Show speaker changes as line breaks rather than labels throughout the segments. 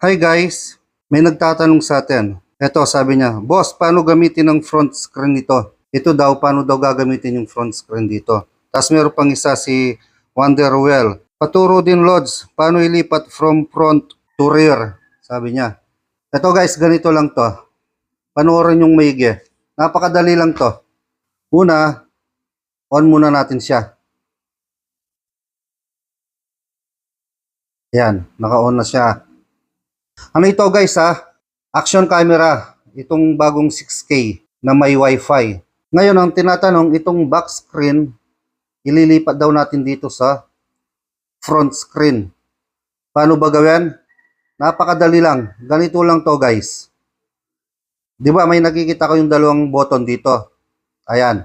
Hi guys, may nagtatanong sa atin. Ito sabi niya, Boss, paano gamitin ang front screen nito? Ito daw, paano daw gagamitin yung front screen dito? Tapos meron pang isa si Wonderwell. Paturo din Lods, paano ilipat from front to rear? Sabi niya. Ito guys, ganito lang to. Panoorin yung maigi. Napakadali lang to. Una, on muna natin siya. Yan, naka-on na siya. Ano ito guys ha? Action camera. Itong bagong 6K na may wifi. Ngayon ang tinatanong, itong back screen, ililipat daw natin dito sa front screen. Paano ba gawin? Napakadali lang. Ganito lang to guys. Di ba may nakikita ko yung dalawang button dito. Ayan.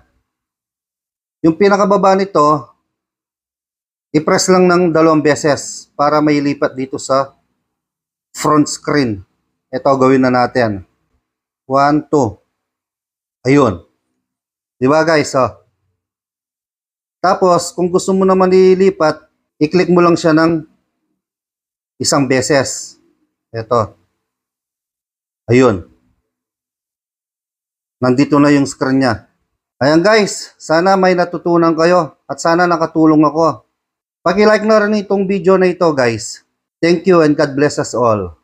Yung pinakababa nito, i-press lang ng dalawang beses para may lipat dito sa front screen. Ito gawin na natin. 1, 2. Ayun. Di ba guys? Oh. Tapos, kung gusto mo naman ilipat, i-click mo lang siya ng isang beses. Ito. Ayun. Nandito na yung screen niya. Ayan guys, sana may natutunan kayo at sana nakatulong ako. Paki-like na rin itong video na ito guys. Thank you and God bless us all.